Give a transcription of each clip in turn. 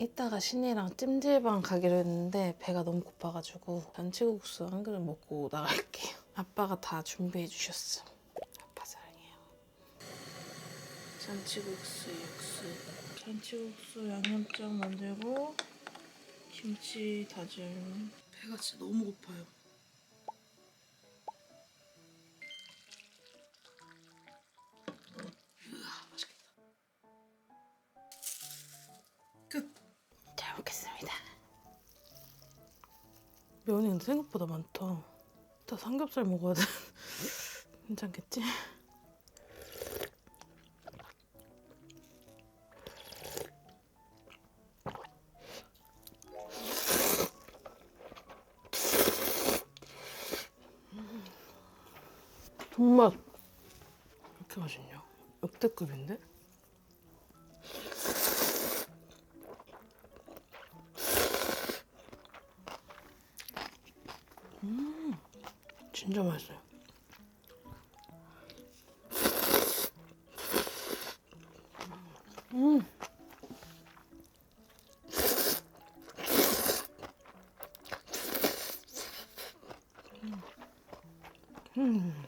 이따가 신이랑 찜질방 가기로 했는데 배가 너무 고파가지고 잔치국수 한 그릇 먹고 나갈게요. 아빠가 다 준비해 주셨어. 아빠 사랑해요. 잔치국수 육수. 잔치국수 양념장 만들고 김치 다짐. 배가 진짜 너무 고파요. 면이 근데 생각보다 많다. 다 삼겹살 먹어야 돼. 괜찮겠지? 정말 이렇게 맛있냐? 역대급인데? 진짜 맛있어요. 음. 음.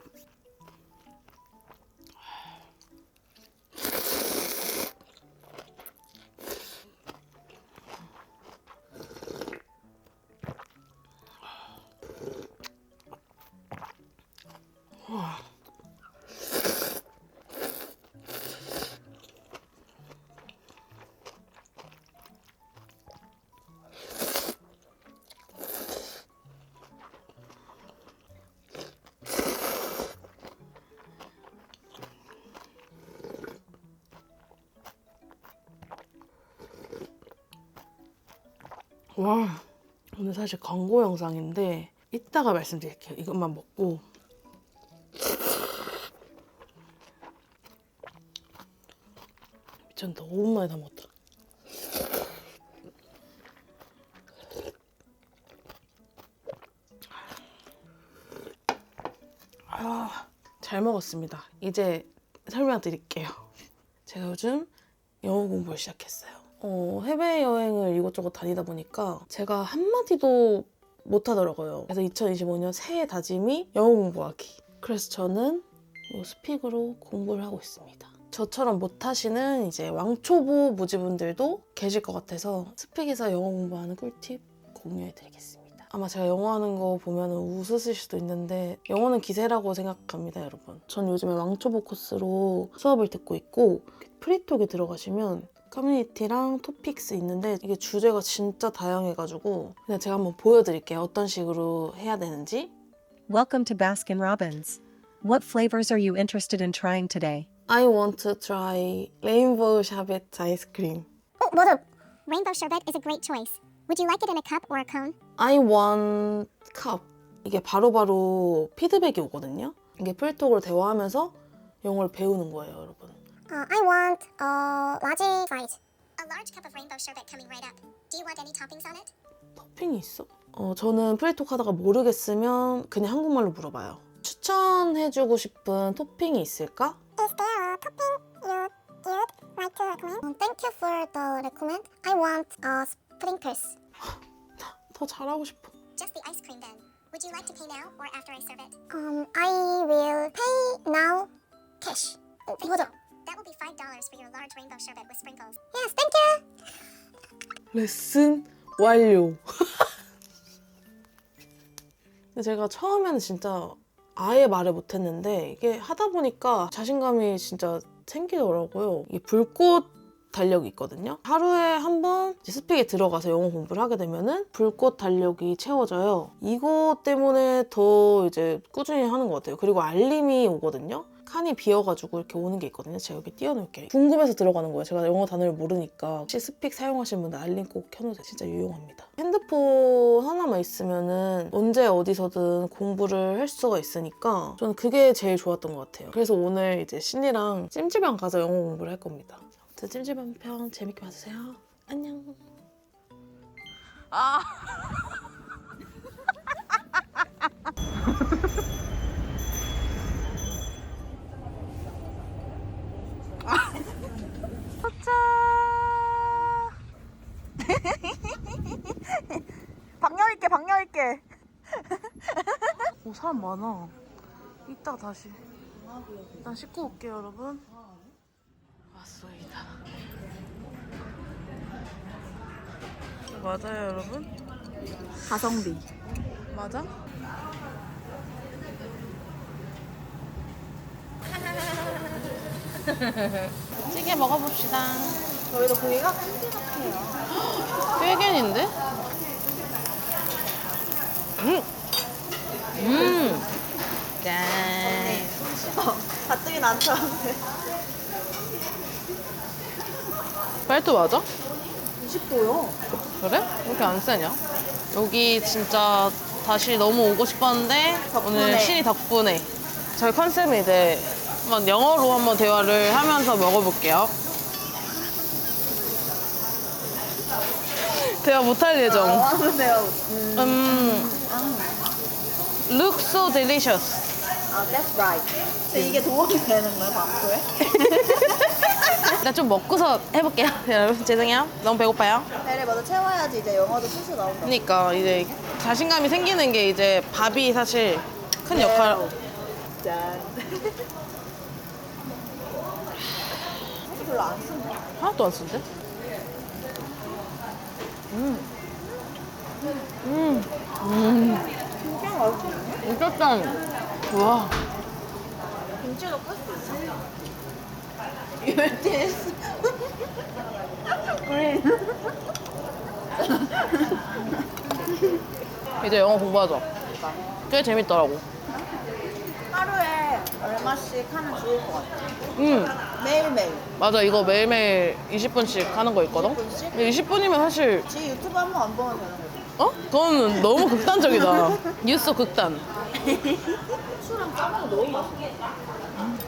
와, 오늘 사실 광고 영상인데 이따가 말씀드릴게요. 이것만 먹고 미쳤다. 5분 만에 다 먹었다. 아, 잘 먹었습니다. 이제 설명드릴게요. 제가 요즘 영어 공부를 시작했어요. 어, 해외여행을 이곳저곳 다니다 보니까 제가 한마디도 못하더라고요. 그래서 2025년 새해 다짐이 영어 공부하기. 그래서 저는 이 스픽으로 공부를 하고 있습니다. 저처럼 못하시는 이제 왕초보 무지분들도 계실 것 같아서 스픽에서 영어 공부하는 꿀팁 공유해드리겠습니다. 아마 제가 영어 하는 거 보면 웃으실 수도 있는데 영어는 기세라고 생각합니다, 여러분. 전 요즘에 왕초보 코스로 수업을 듣고 있고 프리톡에 들어가시면 커뮤니티랑 토픽스 있는데 이게 주제가 진짜 다양해가지고 그냥 제가 한번 보여드릴게요. 어떤 식으로 해야 되는지. Welcome to Baskin Robbins. What flavors are you interested in trying today? I want to try 레인보우 샤베트 아이스크림. Oh, 맞아. Rainbow sherbet is a great choice. Would you like it in a cup or a cone? I want cup. 이게 바로바로 피드백이 오거든요. 이게 프리톡으로 대화하면서 영어를 배우는 거예요, 여러분. Uh, I want a large fries. A large cup of rainbow sherbet coming right up. Do you want any toppings on it? 토핑이 있어? 어, 저는 프리톡 하다가 모르겠으면 그냥 한국말로 물어봐요. 추천해주고 싶은 토핑이 있을까? Is there a topping you you'd like to recommend? Um, thank you for the recommend. I want uh, sprinkles. 더 잘하고 싶어. Just the ice cream then. Would you like to pay now or after I serve it? Um, I will pay now. Cash. 어, 맞아. That will be five dollars for your large rainbow sherbet with sprinkles. Yes, thank you. 레슨 완료. 근데 제가 처음에는 진짜 아예 말을 못했는데 이게 하다 보니까 자신감이 진짜 생기더라고요. 이 불꽃 달력이 있거든요. 하루에 한 번 스픽에 들어가서 영어 공부를 하게 되면은 불꽃 달력이 채워져요. 이거 때문에 더 이제 꾸준히 하는 것 같아요. 그리고 알림이 오거든요. 칸이 비어가지고 이렇게 오는 게 있거든요. 제가 여기 띄워놓을게요. 궁금해서 들어가는 거예요. 제가 영어 단어를 모르니까 혹시 스픽 사용하시는 분들 알림 꼭 켜놓으세요. 진짜 유용합니다. 핸드폰 하나만 있으면은 언제 어디서든 공부를 할 수가 있으니까 저는 그게 제일 좋았던 것 같아요. 그래서 오늘 이제 신이랑 찜질방 가서 영어 공부를 할 겁니다. 아무튼 찜질방 편 재밌게 봐주세요. 안녕. 짠! 방열 있게, 방열 있게. 오, 사람 많아. 이따 다시. 일단 씻고 올게요, 여러분. 왔습니다. 맞아요, 여러분? 가성비. 맞아? 찌개 먹어봅시다. 저희도 고기가 큼지막해요. 뼈견인데? 음! 음! 짠! 가뜩이 난처한데. 팔도 맞아? 20도요. 그래? 왜 이렇게 안 세냐? 여기 진짜 다시 너무 오고 싶었는데 덕분에. 오늘 신이 덕분에 저희 컨셉은 이제 한번 영어로 한번 대화를 하면서 먹어볼게요. 대화 못할 예정. 하는데요. 음, look so delicious. 아, that's right. 근데 이게 도움이 되는 거예요, 방구에? 일단 좀 먹고서 해볼게요. 여러분 죄송해요. 너무 배고파요. 배를 먼저 채워야지 이제 영어도 술술 나온다. 그러니까 이제 자신감이 생기는 게 이제 밥이 사실 큰 역할. 짠. 별로 안 쓴다. 하나도 안 쓴데? 음. 음. 음. 진짜 맛있네. 미쳤다. 와. 김치도 끌수 있어요. You're this. Green. 이제 영어 공부하자. 꽤 재밌더라고. 얼마씩 하면 좋을 것 같아. 음. 매일매일. 맞아. 이거 매일매일 20분씩 하는 거 있거든? 20분씩? 20분이면 사실, 지 유튜브 한 번 안 보면 되는 거지. 어? 그거는 너무 극단적이다. 뉴스 극단. 술랑 짜먹으면 너무 맛있어. 음,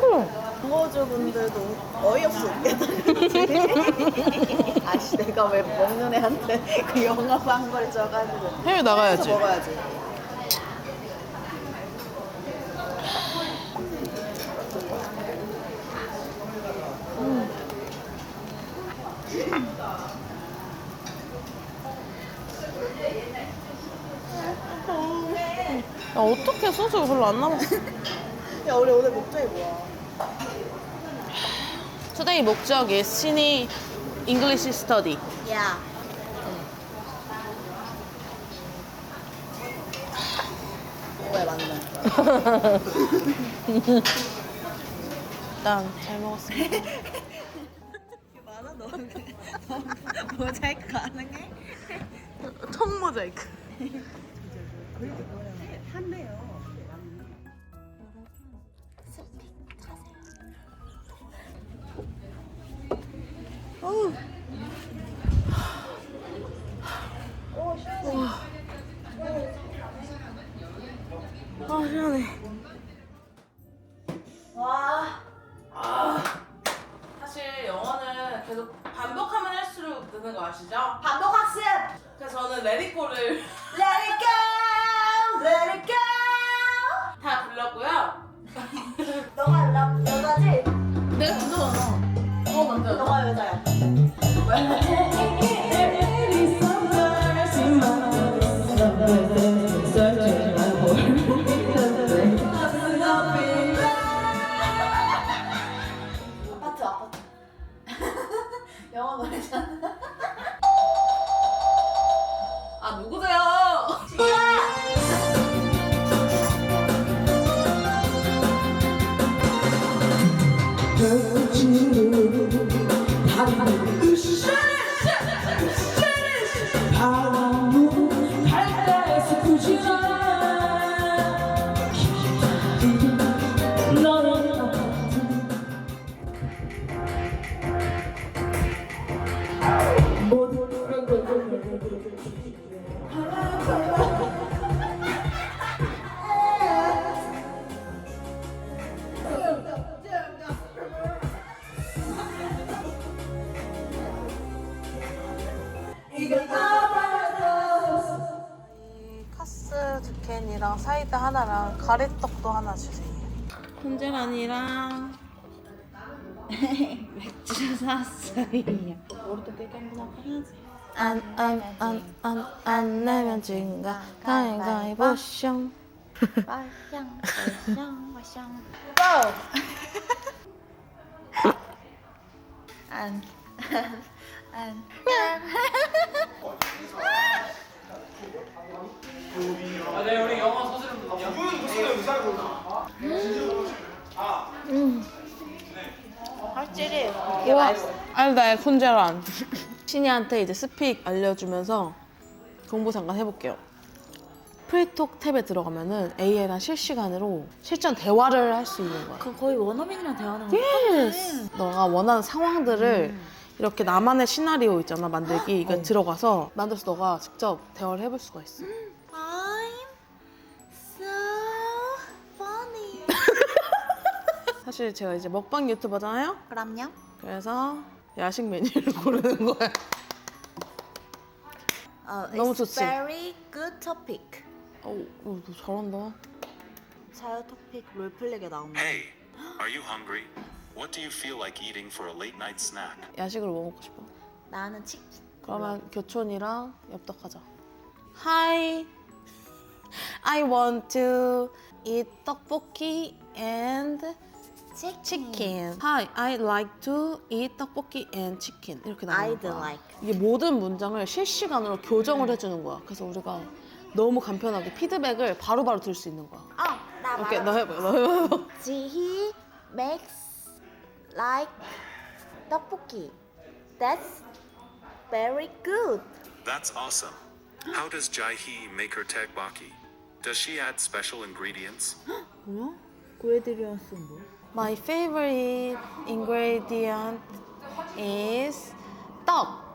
그럼. 광고주 분들도 어이없이 웃겠다. 아씨, 내가 왜 먹는 애한테 그 영업 광고를 줘가지고. 해외 나가야지. 먹어야지. 야, 어떻게 소주 별로 안 남았어? 야, 우리 오늘 목적이 뭐야? Today 목적이 신이 English Study. 야. 왜 맞는 일단 잘 먹었습니다. 많아 너 모자이크 가능해? 턱 모자이크. 아 시원해. 와. 사실 영어는 계속 반복하면 할수록 느는 거 아시죠? 반복 학습. 그래서 저는 레디코를 go Let it go 다 불렀고요. 너가 나 여자지? 내가 불렀어. 어 먼저. 너가 여자야 캔이랑 사이다 하나랑 가래떡도 하나 주세요. 콘젤란이랑 맥주 샀어요. 머리도 깨끗 한번 해야지. 안안안안안 내면 진가 가위가위보 숑 와샹 와샹 와샹 고! 안, 안, 안, 안. 확실히 이게 우와 맛있어. 알다의 콘제란 신이한테 이제 스픽 알려주면서 공부 잠깐 해볼게요. 프리톡 탭에 들어가면은 AI랑 실시간으로 실전 대화를 할 수 있는 거야. 그 거의 원어민이랑 대화하는 거 예스. 너가 원하는 상황들을 이렇게 나만의 시나리오 있잖아 만들기 이거 들어가서 만들어서 너가 직접 대화를 해볼 수가 있어 I'm so funny. 사실 제가 이제 먹방 유튜버잖아요 그럼요. 그래서 야식 메뉴를 고르는 거야 어, 너무 it's 좋지? Very good topic. 어우 어, 너 잘한다 자유 토픽 롤플레이가 나옵니다. Hey, are you hungry? What do you feel like eating for a late night snack? 야식으로 뭐 먹고 싶어? 나는 치킨. 그러면 교촌이랑 엽떡하자 Hi I want to eat 떡볶이 and chicken Hi I like to eat 떡볶이 and chicken 이렇게 나오는 I'd 거야 like. 이게 모든 문장을 실시간으로 교정을 해주는 거야 그래서 우리가 너무 간편하게 피드백을 바로바로 들 수 있는 거야 어, 나 오케이 말해. 너 해봐 너 해봐 지희 makes like 떡볶이. That's very good. That's awesome. How does Jai-hee make her tteokbokki? Does she add special ingredients? 뭐야? 그레디리언스 뭐? My favorite ingredient is 떡.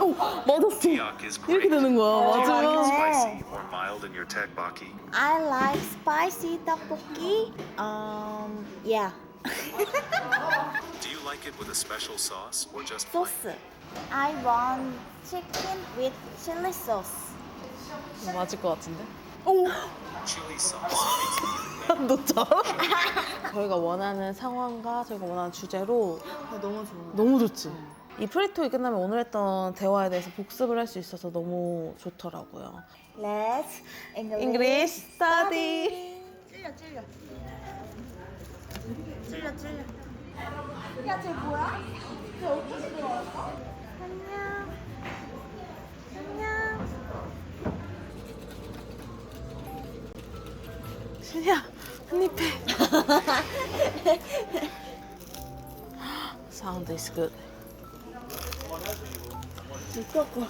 오 맞았어. Tteok is 이렇게 great. 되는 거야. Do you like it 맞아. spicy or mild in your tteokbokki? I like spicy 떡볶이. Um, yeah. Do you like it with a special sauce or just plain? 소스. I want chicken with chili sauce. 맞을 것 같은데? Chili sauce. 너 잘하. 저희가 원하는 상황과 저희가 원하는 주제로 너무 좋아. 너무 좋지. 이 프리토이 끝나면 오늘 했던 대화에 대해서 복습을 할 수 있어서 너무 좋더라고요. Let's English, English study. 찔려 찔려. 찔려 찔려. 야 쟤 뭐야? 쟤 어디서 들어왔어? 안녕. 안녕. 신이야 한입 해. Sound is good. 미쳤고.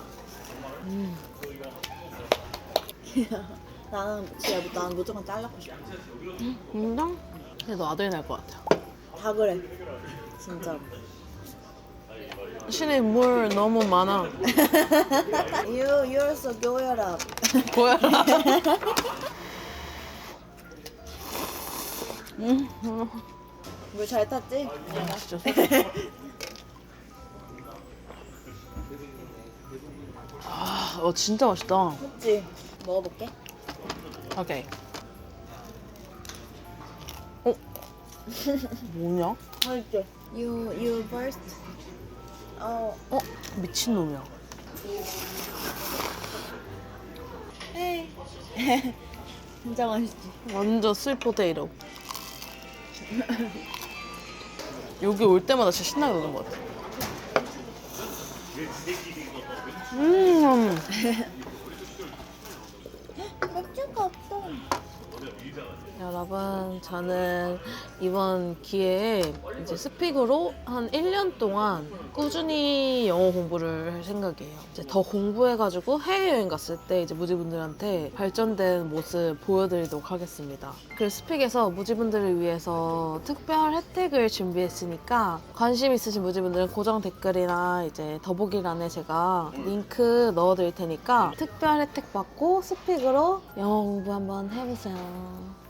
나는 진짜 나는 무조건 잘랐고 싶어. 인정? 근데 너 아들이 날 것 같아. 다 그래. 진짜로. 신이 물 너무 많아. You you're so 교열아. 보여라. 물잘 탔지? 진짜. 아, 어 진짜 맛있다. 그치? 먹어볼게. 오케이. 뭐냐? 맛있지? You you first. 어. 어? 미친 놈이야. 에이. 진짜 맛있지. 완전 스윗 포테이로. 여기 올 때마다 진짜 신나게 노는 것 같아. 음. 여러분, 저는 이번 기회에 이제 스픽으로 한 1년 동안 꾸준히 영어 공부를 할 생각이에요. 이제 더 공부해가지고 해외여행 갔을 때 이제 무지분들한테 발전된 모습 보여드리도록 하겠습니다. 그리고 스픽에서 무지분들을 위해서 특별 혜택을 준비했으니까 관심 있으신 무지분들은 고정 댓글이나 이제 더보기란에 제가 링크 넣어드릴 테니까 특별 혜택 받고 스픽으로 영어 공부 한번 해보세요.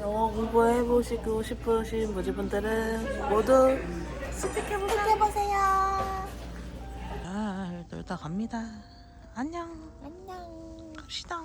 영어 공부해보시고 싶으신 무지분들은 모두 스픽해보세요. 잘 놀다 갑니다. 안녕. 안녕. 갑시다.